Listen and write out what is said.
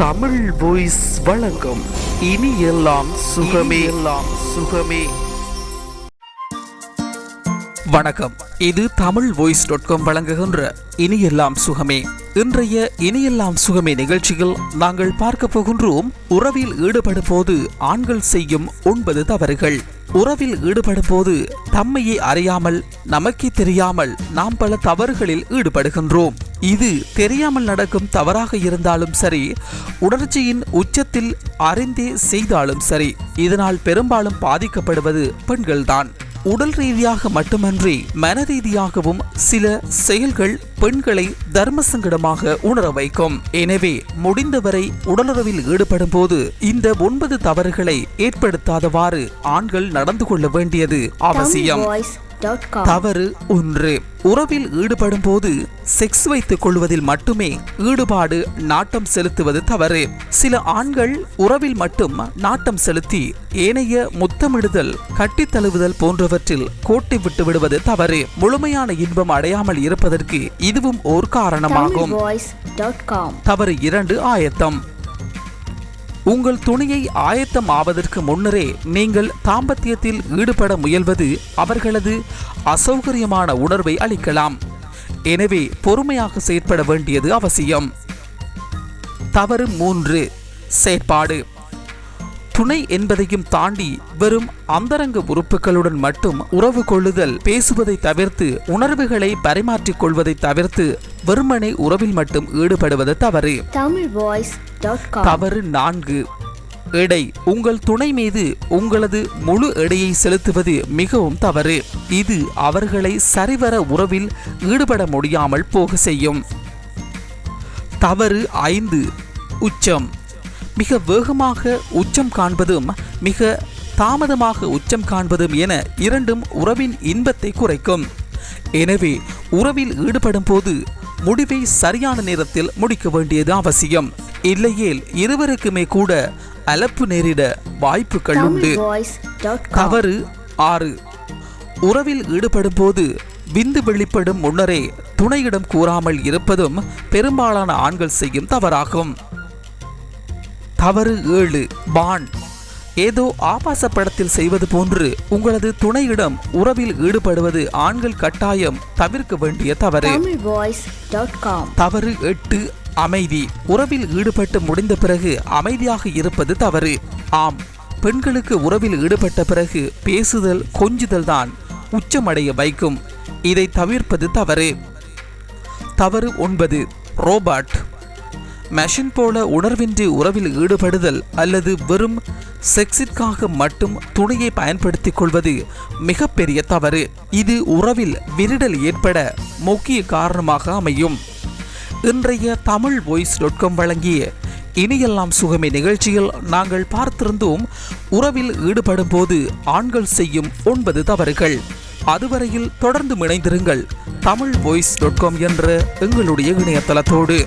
Tamil voice வழங்கும் இனி எல்லாம் சுகமே. எல்லாம் சுகமே. வணக்கம். இது தமிழ் வாய்ஸ் டாட் காம் வழங்குகின்ற இனியெல்லாம் சுகமே. இன்றைய இனியெல்லாம் சுகமே நிகழ்ச்சியில் நாங்கள் பார்க்க போகின்றோம் உறவில் ஈடுபடும் போது ஆண்கள் செய்யும் ஒன்பது தவறுகள். உறவில் ஈடுபடும் போது தம்மையே அறியாமல் நமக்கே தெரியாமல் நாம் பல தவறுகளில் ஈடுபடுகின்றோம். இது தெரியாமல் நடக்கும் தவறாக இருந்தாலும் சரி உணர்ச்சியின் உச்சத்தில் அறிந்தே செய்தாலும் சரி இதனால் பெரும்பாலும் பாதிக்கப்படுவது பெண்கள்தான். உடல் ரீதியாக மட்டுமன்றி மன ரீதியாகவும் சில செயல்கள் பெண்களை தர்ம சங்கடமாக உணர வைக்கும். எனவே முடிந்தவரை உடலுறவில் ஈடுபடும் போது இந்த ஒன்பது தவறுகளை ஏற்படுத்தாதவாறு ஆண்கள் நடந்து கொள்ள வேண்டியது அவசியம். தவறு ஒன்று. உறவில் ஈடுபடும் போது செக்ஸ் வைத்துக் கொள்வதில் மட்டுமே ஈடுபாடு நாட்டம் செலுத்துவது தவறு. சில ஆண்கள் உறவில் மட்டும் நாட்டம் செலுத்தி ஏனைய முத்தமிடுதல் கட்டித் தழுவுதல் போன்றவற்றில் கோட்டை விட்டு விடுவது தவறு. முழுமையான இன்பம் அடையாமல் இருப்பதற்கு இதுவும் ஓர் காரணமாகும். தவறு இரண்டு ஆயத்தம். உங்கள் துணியை ஆயத்தம் ஆவதற்கு முன்னரே நீங்கள் தாம்பத்தியத்தில் ஈடுபட முயல்வது அவர்களது அசௌகரியமான உணர்வை அளிக்கலாம். எனவே பொறுமையாக செயற்பட வேண்டியது அவசியம். தவறு மூன்று செயற்பாடு. துணை என்பதையும் தாண்டி வெறும் அந்தரங்க உறுப்புகளுடன் மட்டும் உறவு கொள்ளுதல் பேசுவதை தவிர்த்து உணர்வுகளை பரிமாற்றிக் கொள்வதை தவிர்த்து வெறுமனை உறவில் மட்டும் ஈடுபடுவது தவறு. தமிழ்வாய்ஸ்.com தவறு நான்கு. எடை. உங்கள் துணை மீது உங்களது முழு எடையை செலுத்துவது மிகவும் தவறு. இது அவர்களை சரிவர உறவில் ஈடுபட முடியாமல் போக செய்யும். தவறு ஐந்து. உச்சம். மிக வேகமாக உச்சம் காண்பதும் மிக தாமதமாக உச்சம் காண்பதும் என இரண்டும் உறவின் இன்பத்தை குறைக்கும். எனவே உறவில் ஈடுபடும் போது முடிவை சரியான நேரத்தில் முடிக்க வேண்டியது அவசியம். இல்லையேல் இருவருக்குமே கூட அலப்பு நேரிட வாய்ப்புகள் உண்டு. தவறு ஆறு. உறவில் ஈடுபடும் போது விந்து வெளிப்படும் முன்னரே துணையிடம் கூறாமல் இருப்பதும் பெரும்பாலான ஆண்கள் செய்யும் தவறாகும். தவறு ஏழு. பான். ஏதோ ஆபாச படத்தில் செய்வது போன்று உங்களது துணையிடம் உறவில் ஈடுபடுவது ஆண்கள் கட்டாயம் தவிர்க்க வேண்டிய தவறு. தவறு எட்டு அமைதி. உறவில் ஈடுபட்டு முடிந்த பிறகு அமைதியாக இருப்பது தவறு. ஆம் பெண்களுக்கு உறவில் ஈடுபட்ட பிறகு பேசுதல் கொஞ்சுதல் தான் உச்சமடைய வைக்கும். இதை தவிர்ப்பது தவறு. தவறு ஒன்பது ரோபாட். மெஷின் போல உணர்வின்றி உறவில் ஈடுபடுதல் அல்லது வெறும் செக்ஸிற்காக மட்டும் துணையை பயன்படுத்திக் கொள்வது மிகப்பெரிய தவறு. இது உறவில் விரிடல் ஏற்பட முக்கிய காரணமாக அமையும். இன்றைய தமிழ் வாய்ஸ் டாட் காம் வழங்கிய இனியெல்லாம் சுகமே நிகழ்ச்சியில் நாங்கள் பார்த்திருந்தோம் உறவில் ஈடுபடும் போது ஆண்கள் செய்யும் ஒன்பது தவறுகள். அதுவரையில் தொடர்ந்து இணைந்திருங்கள் தமிழ் வாய்ஸ் டாட் காம் என்ற எங்களுடைய இணையதளத்தோடு.